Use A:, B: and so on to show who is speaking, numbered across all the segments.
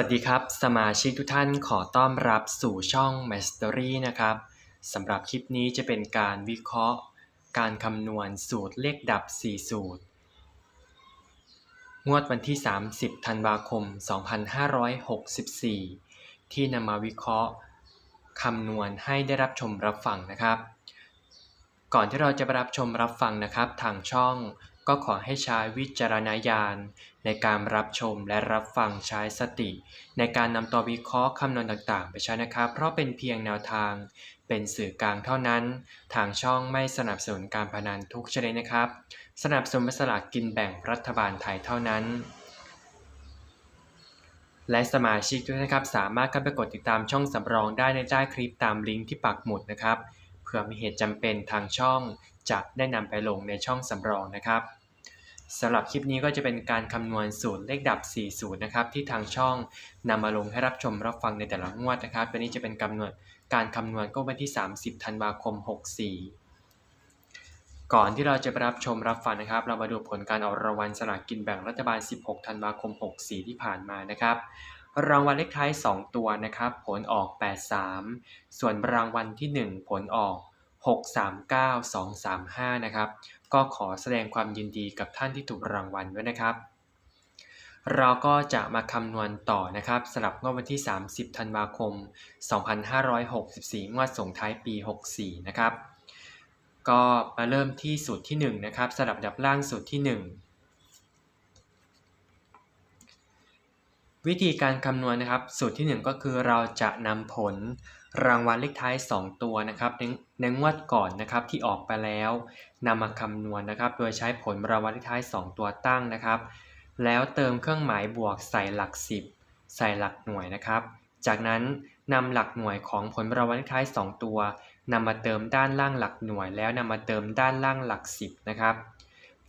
A: วัสดีครับ สมาชิกทุกท่านขอต้อนรับสู่ช่อง Mastery นะครับสำหรับคลิปนี้จะเป็นการวิเคราะห์ การคำนวณสูตรเลขดับ 4 สูตร งวดวันที่ 30 ธันวาคม 2564 ที่นำมาวิเคราะห์คำนวณให้ได้รับชมรับฟังนะครับ ก่อนที่เราจะไปรับชมรับฟังนะครับ ทางช่อง ก็ขอให้ใช้วิจารณญาณในการรับชมและรับฟังใช้สติ ในการนำตัววิเคราะห์คำนวณต่าง ๆ ไปใช้นะครับ เพราะเป็นเพียงแนวทาง เป็นสื่อกลางเท่านั้น ทางช่องไม่สนับสนุนการพนันทุกชนิดนะครับ สนับสนุนสลากกินแบ่งรัฐบาลไทยเท่านั้นและสมาชิกทุกท่านนะครับ สามารถเข้าไปกดติดตามช่องสำรองได้ในใต้คลิปตามลิงก์ที่ปักหมุดนะครับเผื่อมีเหตุจำเป็นทางช่องจะได้นำไปลงในช่องสำรองนะครับ สำหรับคลิปนี้ก็จะเป็นการคำนวณสูตรเลขดับ4สูตรนะครับ ที่ทางช่องนำมาลงให้รับชมรับฟังในแต่ละงวดนะครับตัวนี้จะเป็นกำหนดการคำนวณก็วันที่ 30 ธันวาคม 64 ก่อนที่เราจะไปรับชมรับฟังนะครับ เรามาดูผลการออกรางวัลสลากกินแบ่งรัฐบาล 16 ธันวาคม 64 ที่ผ่านมานะครับรางวัลเลขท้าย 2 ตัวนะครับ ผลออก 83 ส่วนรางวัลที่ 1 ผลออก 639235 นะครับ ก็ขอแสดงความยินดีกับท่านที่ถูกรางวัลด้วยนะครับ เราก็จะมาคำนวณต่อนะครับสำหรับงวดวันที่ 30 ธันวาคม 2564 งวดส่งท้ายปี 64 นะครับ ก็มาเริ่มที่สูตรที่ 1 นะครับสำหรับดับล่างสูตรที่ 1 วิธีการคำนวณนะครับ สูตรที่ 1 ก็คือเราจะนำผลรางวัลเลขท้าย 2 ตัวนะครับในงวดก่อนนะครับที่ออกไปแล้วนำมาคำนวณนะครับ โดยใช้ผลรางวัลเลขท้าย 2 ตัวตั้งนะครับ แล้วเติมเครื่องหมายบวกใส่หลัก 10 ใส่หลักหน่วยนะครับ จากนั้นนำหลักหน่วยของผลรางวัลเลขท้าย 2 ตัวนำมาเติมด้านล่างหลักหน่วย แล้วนำมาเติมด้านล่างหลัก 10 นะครับ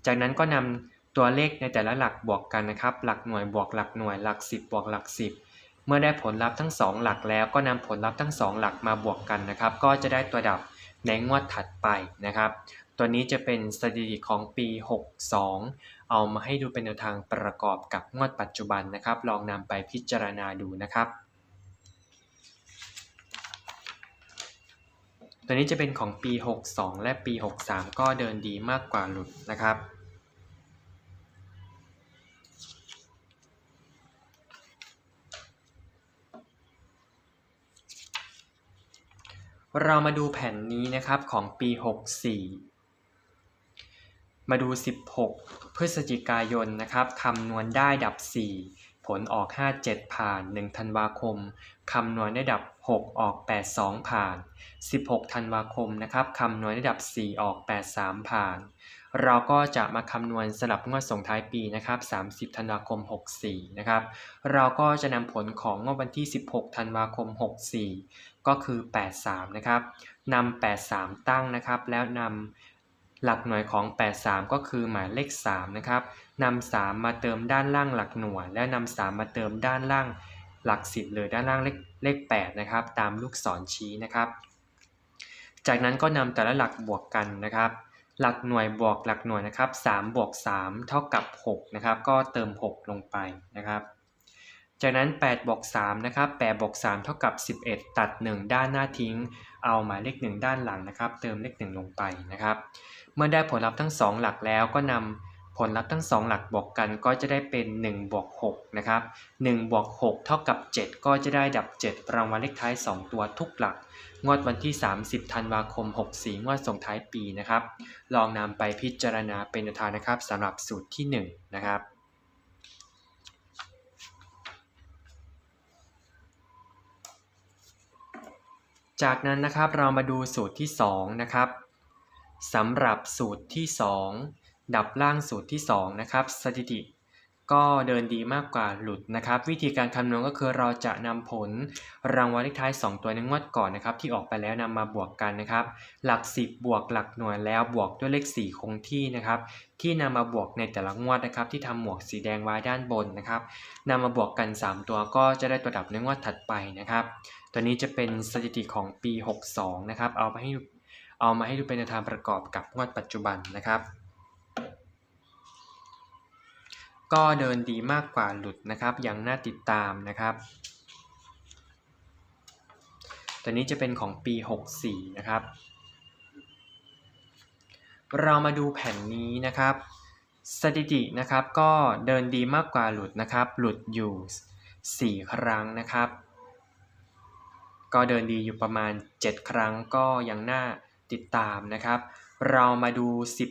A: จากนั้นก็นำ ตัวเลขในแต่ละหลักบวกกันนะครับ หลักหน่วยบวกหลักหน่วย หลัก 10 บวกหลัก 10 เมื่อได้ผลลัพธ์ทั้ง 2 หลักแล้วก็นำผลลัพธ์ทั้ง 2 หลักมาบวกกันนะครับ ก็จะได้ตัวดับในงวดถัดไปนะครับ ตัวนี้จะเป็นสถิติของปี 62 เอามาให้ดูเป็นแนวทางประกอบกับงวดปัจจุบันนะครับ ลองนำไปพิจารณาดูนะครับ ตัวนี้จะเป็นของปี 62 และปี 63 ก็เดินดีมากกว่าหลุดนะครับ เรามาดูแผ่นนี้นะครับของปี 64 มาดู 16 พฤศจิกายนนะครับคำนวณได้ดับ 4 ผลออก 57 ผ่าน 1 ธันวาคมคำนวณได้ดับ 6 ออก 82 ผ่าน 16 ธันวาคมนะครับคำนวณได้ดับ 4 ออก 83 ผ่าน เราก็จะมาคำนวณสลับงวดส่งท้ายปีนะครับ 30 ธันวาคม 64 นะครับ เราก็จะนำผลของงวดวันที่ 16 ธันวาคม 64 ก็คือ 83 นะครับนำ83 ตั้งนะครับ แล้วนำหลักหน่วยของ 83 ก็คือหมายเลข 3 นะครับนำ3มาเติมด้านล่างหลักหน่วย และนำ3มาเติมด้านล่างหลัก 10เลยด้านล่างเลขเลข 8 นะครับ ตามลูกศรชี้นะครับ จากนั้นก็นำแต่ละหลักบวกกันนะครับ หลักหน่วยบวกหลักหน่วยนะครับ3บวก3เท่ากับ6นะครับ ก็เติม 6 ลงไปนะครับ จากนั้น8บวก3นะครับ8บวก3เท่ากับ 11 ตัด 1 ด้านหน้าทิ้ง เอาหมายเลข 1 ด้านหลังนะครับ เติมเลข 1 ลงไปนะครับ เมื่อได้ผลลัพธ์ทั้ง 2 หลักแล้วก็นำผลลัพธ์ทั้ง 2 หลักบวกกันก็จะได้เป็น1บวก6นะครับ1บวก6เท่ากับ 7 ก็จะได้ดับ 7 รางวัลเลขท้าย 2 ตัวทุกหลัก งวดวันที่ 30 ธันวาคม 64 งวดส่งท้ายปีนะครับ ลองนำไปพิจารณาเป็นแนวทานะครับสำหรับสูตรที่ 1 นะครับ จากนั้นนะครับเรามาดูสูตรที่2นะครับสำหรับสูตรที่ 2 ดับล่างสูตรที่2นะครับสถิติ ก็เดินดีมากกว่าหลุดนะครับ วิธีการคำนวณก็คือเราจะนำผลรางวัลเลขท้าย 2 ตัวในงวดก่อนนะครับ ที่ออกไปแล้วนำมาบวกกันนะครับ หลัก 10 บวกหลักหน่วยแล้วบวกด้วยเลข 4 คงที่นะครับ ที่นำมาบวกในแต่ละงวดนะครับ ที่ทำหมวกสีแดงไว้ด้านบนนะครับนำมาบวกกัน 3 ตัวก็จะได้ตัวดับในงวดถัดไปนะครับ ตัวนี้จะเป็นสถิติของปี 62 นะครับ เอามาให้เอามาให้ดูเป็นแนวทางประกอบกับงวดปัจจุบันนะครับ ก็เดินดีมากกว่าหลุดนะครับ ยังน่าติดตามนะครับ ตัวนี้จะเป็นของปี 64 นะครับ เรามาดูแผ่นนี้นะครับ สถิตินะครับก็เดินดีมากกว่าหลุดนะครับ หลุดอยู่ 4 ครั้งนะครับ ก็เดินดีอยู่ประมาณ 7 ครั้งก็ยังน่าติดตามนะครับ เรามาดู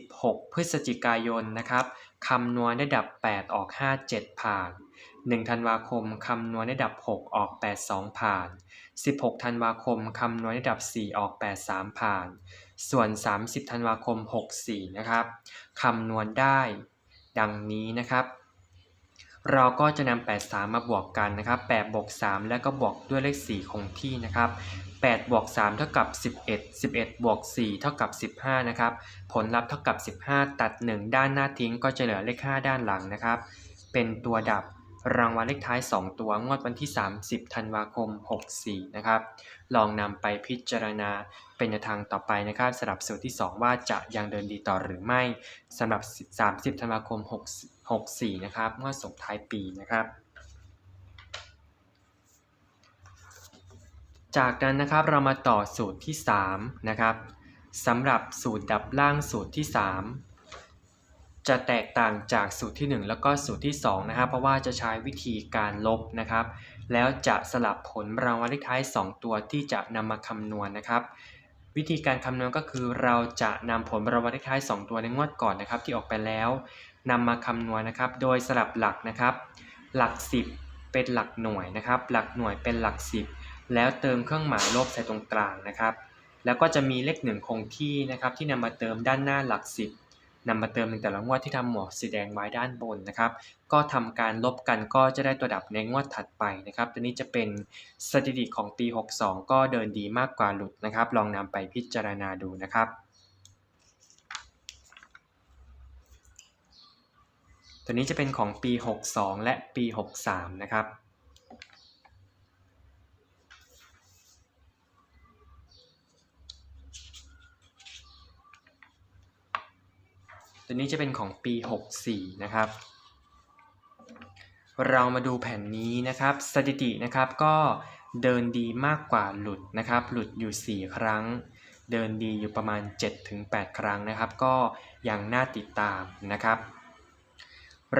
A: 16 พฤศจิกายนนะครับคำนวณได้ดับ 8 ออก 5 7 ผ่าน 1 ธันวาคมคำนวณได้ดับ 6 ออก 8 2 ผ่าน 16 ธันวาคมคำนวณได้ดับ 4 ออก 8 3 ผ่าน ส่วน 30 ธันวาคม 64 นะครับคำนวณได้ ดังนี้นะครับ เราก็จะนำ8 3 มาบวกกันนะครับ8บวก3แล้วก็บวกด้วยเลข 4 คงที่นะครับ8บวก3เท่ากับ 11 11บวก4เท่ากับ 15 นะครับ ผลลัพธ์เท่ากับ 15 ตัด 1 ด้านหน้าทิ้งก็จะเหลือเลข 5 ด้านหลังนะครับ เป็นตัวดับรางวัลเลขท้าย 2 ตัวงวดวันที่ 30 ธันวาคม 64 นะครับ ลองนำไปพิจารณาเป็นแนวทางต่อไปนะครับสำหรับสูตรที่ 2 ว่าจะยังเดินดีต่อหรือไม่สำหรับ 30 ธันวาคม 64 นะครับงวดส่งท้ายปีนะครับ จากนั้นนะครับเรามาต่อสูตรที่ 3 นะครับสำหรับสูตรดับล่างสูตรที่ 3 จะแตกต่างจากสูตรที่ 1 แล้วก็สูตรที่2นะครับเพราะว่าจะใช้วิธีการลบนะครับ แล้วจะสลับผลรางวัลเลขท้าย 2 ตัวที่จะนำมาคำนวณนะครับ วิธีการคำนวณก็คือเราจะนำผลรางวัลเลขท้าย 2 ตัวในงวดก่อนนะครับ ที่ออกไปแล้วนำมาคำนวณนะครับ โดยสลับหลักนะครับ หลัก 10 เป็นหลักหน่วยนะครับ หลักหน่วยเป็นหลัก 10 แล้วเติมเครื่องหมายลบใส่ตรงกลางนะครับ แล้วก็จะมีเลขหนึ่งคงที่นะครับที่นำมาเติมด้านหน้าหลัก 10 นำมาเติมในแต่ละงวดที่ทำหมวกสีแดงไว้ด้านบนนะครับ ก็ทำการลบกันก็จะได้ตัวดับในงวดถัดไปนะครับตัวนี้จะเป็นสถิติของปี 62 ก็เดินดีมากกว่าหลุดนะครับ ลองนำไปพิจารณาดูนะครับตัวนี้จะเป็นของปี 62 และปี 63 นะครับ ตัวนี้จะเป็นของปี 64 นะครับ เรามาดูแผ่นนี้นะครับ สถิตินะครับก็เดินดีมากกว่าหลุดนะครับ หลุดอยู่ 4 ครั้ง เดินดีอยู่ประมาณ 7-8 ครั้งนะครับ ก็ยังน่าติดตามนะครับ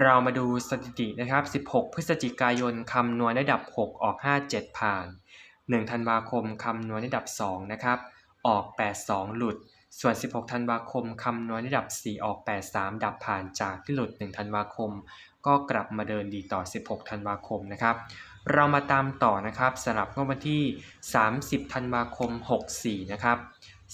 A: เรามาดูสถิตินะครับ 16 พฤศจิกายนคำนวณได้ดับ 6 ออก 5 7 ผ่าน 1 ธันวาคมคำนวณได้ดับ 2 นะครับ ออก 8 2 หลุด ส่วน 16 ธันวาคมคำนวณได้ดับ 4 ออก 8 3 ดับผ่านจากที่หลุด 1 ธันวาคม ก็กลับมาเดินดีต่อ 16 ธันวาคมนะครับ เรามาตามต่อนะครับสำหรับงวดวันที่ 30 ธันวาคม 64 นะครับ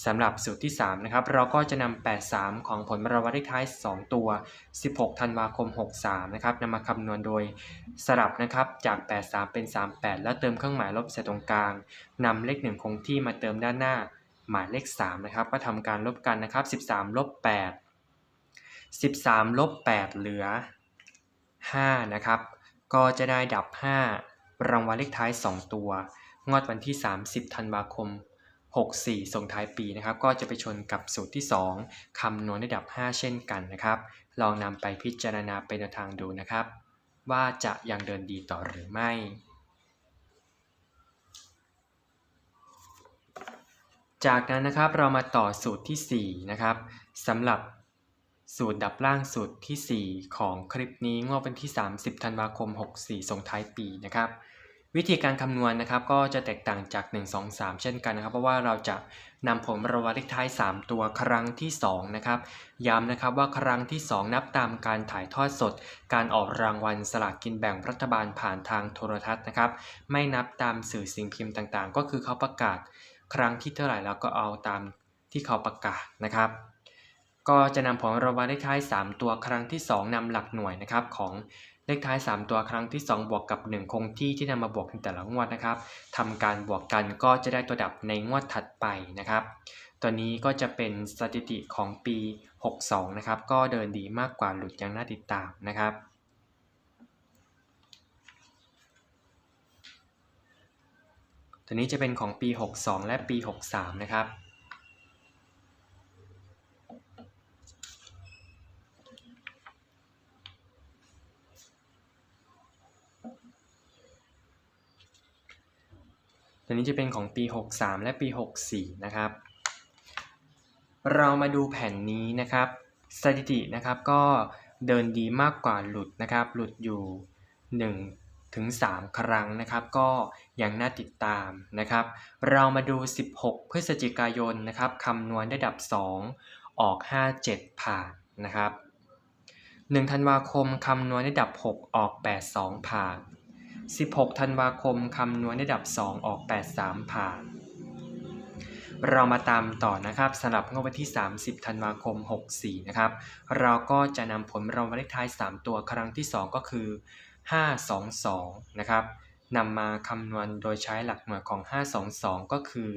A: สำหรับสูตรที่3นะครับเราก็จะนำ 83 ของผลรางวัลเลขท้าย 2 ตัว 16 ธันวาคม 63 นะครับนำมาคำนวณโดยสลับนะครับจาก 83 เป็น 38 แล้วเติมเครื่องหมายลบใส่ตรงกลางนำเลข 1 คงที่มาเติมด้านหน้า หมายเลข3นะครับก็ทำการลบกันนะครับ 13ลบ8 13ลบ8เหลือ5นะครับก็จะได้ดับ 5 รางวัลเลขท้าย 2 ตัว งวดวันที่ 30ธันวาคม 64 ส่งท้ายปีนะครับก็จะไปชนกับสูตรที่ 2คำนวณได้ดับ 5 เช่นกันนะครับ ลองนำไปพิจารณาเป็นแนวทางดูนะครับ ว่าจะยังเดินดีต่อหรือไม่ จากนั้นนะครับเรามาต่อสูตรทีสี่ 4 นะครับสำหรับสูตรดับล่างสูตรทีสี่ 4 ของคลิปนี้งวดวันที่ 30 ธันวาคม 64 ส่งท้ายปีนะครับ วิธีการคำนวณนะครับก็จะแตกต่างจาก 1 2 3 เช่นกันนะครับ เพราะว่าเราจะนำผลรางวัลเลขท้าย 3 ตัวครั้งที่ 2 นะครับ ย้ำนะครับว่าครั้งที่ 2 นับตามการถ่ายทอดสด การออกรางวัลสลากกินแบ่งรัฐบาลผ่านทางโทรทัศน์นะครับ ไม่นับตามสื่อสิ่งพิมพ์ต่างๆ ก็คือเขาประกาศ ครั้งที่เท่าไหร่แล้วก็เอาตามที่เขาประกาศนะครับ ก็จะนำผลรางวัลเลขท้าย 3 ตัวครั้งที่ 2นำหลักหน่วยนะครับของเลขท้าย 3 ตัวครั้งที่ 2 บวกกับ 1 คงที่ที่นำมาบวกในแต่ละงวดนะครับทำการบวกกันก็จะได้ตัวดับในงวดถัดไปนะครับ ตัวนี้ก็จะเป็นสถิติของปี 62 นะครับ ก็เดินดีมากกว่าหลุดยังน่าติดตามนะครับ ตัวนี้จะเป็นของปี 62 และปี 63 นะครับ ตัวนี้จะเป็นของปี 63 และปี 64 นะครับ เรามาดูแผ่นนี้นะครับ สถิตินะครับก็เดินดีมากกว่าหลุดนะครับ หลุดอยู่ 1 ถึง 3 ครั้งนะครับก็ยังน่าติดตามนะครับ เรามาดู 16 พฤศจิกายนนะครับคำนวณได้ดับ 2 ออก 57 ผ่านนะครับ1ธันวาคมคำนวณได้ดับ 6 ออก 82 ผ่าน 16 ธันวาคมคำนวณได้ดับ 2 ออก 83 ผ่าน เรามาตามต่อนะครับสำหรับงวดวันที่ 30 ธันวาคม 64 นะครับ เราก็จะนำผลรางวัลเลขท้าย 3 ตัวครั้งที่ 2 ก็คือ 522 นะครับนำมาคำนวณโดยใช้หลักหน่วยของ 522 ก็คือ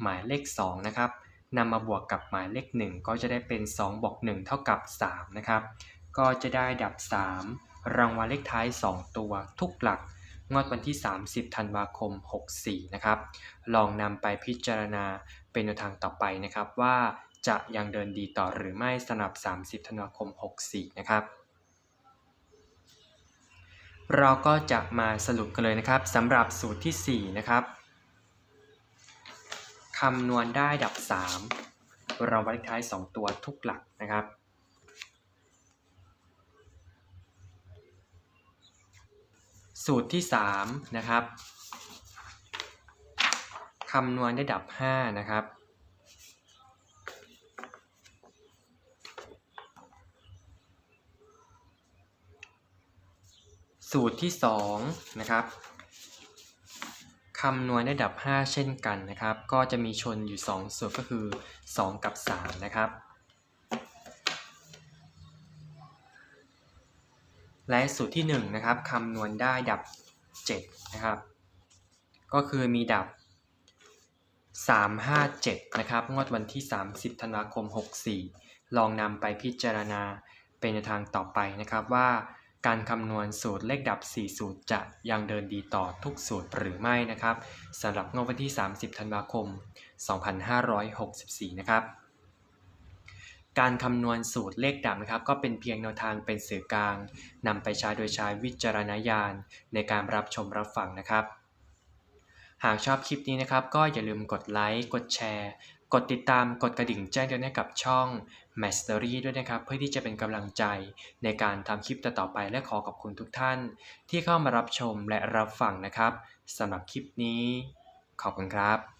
A: หมายเลข 2 นะครับนำมาบวกกับหมายเลข 1 ก็จะได้เป็น 2 บวก 1 เท่ากับ 3 นะครับ ก็จะได้ดับ 3 รางวัลเลขท้าย 2 ตัวทุกหลัก งวดวันที่ 30 ธันวาคม 64 นะครับ ลองนำไปพิจารณาเป็นแนวทางต่อไปนะครับว่าจะยังเดินดีต่อหรือไม่สำหรับ 30 ธันวาคม 64 นะครับ เราก็จะมาสรุปกันเลยนะครับสำหรับสูตรที่ 4 นะครับคำนวณได้ดับ3ราวัลเลขท้าย 2 ตัวทุกหลักนะครับ สูตรที่ 3 นะครับคำนวณได้ดับ 5 นะครับ สูตรที่2นะครับคำนวณได้ดับ 5 เช่นกันนะครับ ก็จะมีชนอยู่ 2สูตรก็คือ 2 กับ 3 นะครับ และสูตรที่1นะครับคำนวณได้ดับ 7 นะครับ ก็คือมีดับ 357 นะครับ งวดวันที่ 30 ธันวาคม 64 ลองนำไปพิจารณาเป็นแนวทางต่อไปนะครับว่า การคำนวณสูตรเลขดับ 4 สูตรจะยังเดินดีต่อทุกสูตรหรือไม่นะครับสำหรับงวดวันที่ 30 ธันวาคม 2564 นะครับ การคำนวณสูตรเลขดับนะครับ ก็เป็นเพียงแนวทางเป็นสื่อกลางนำไปใช้โดยใช้วิจารณญาณในการรับชมรับฟังนะครับ หากชอบคลิปนี้นะครับ ก็อย่าลืมกดไลค์กดแชร์ กดติดตามกดกระดิ่งแจ้งเตือนให้กับช่อง m a s t e r y ด้วยนะครับ เพื่อที่จะเป็นกำลังใจในการทำคลิปต่อๆไปและขอขอบคุณทุกท่าน ที่เข้ามารับชมและรับฟังนะครับสำหรับคลิปนี้ ขอบคุณครับ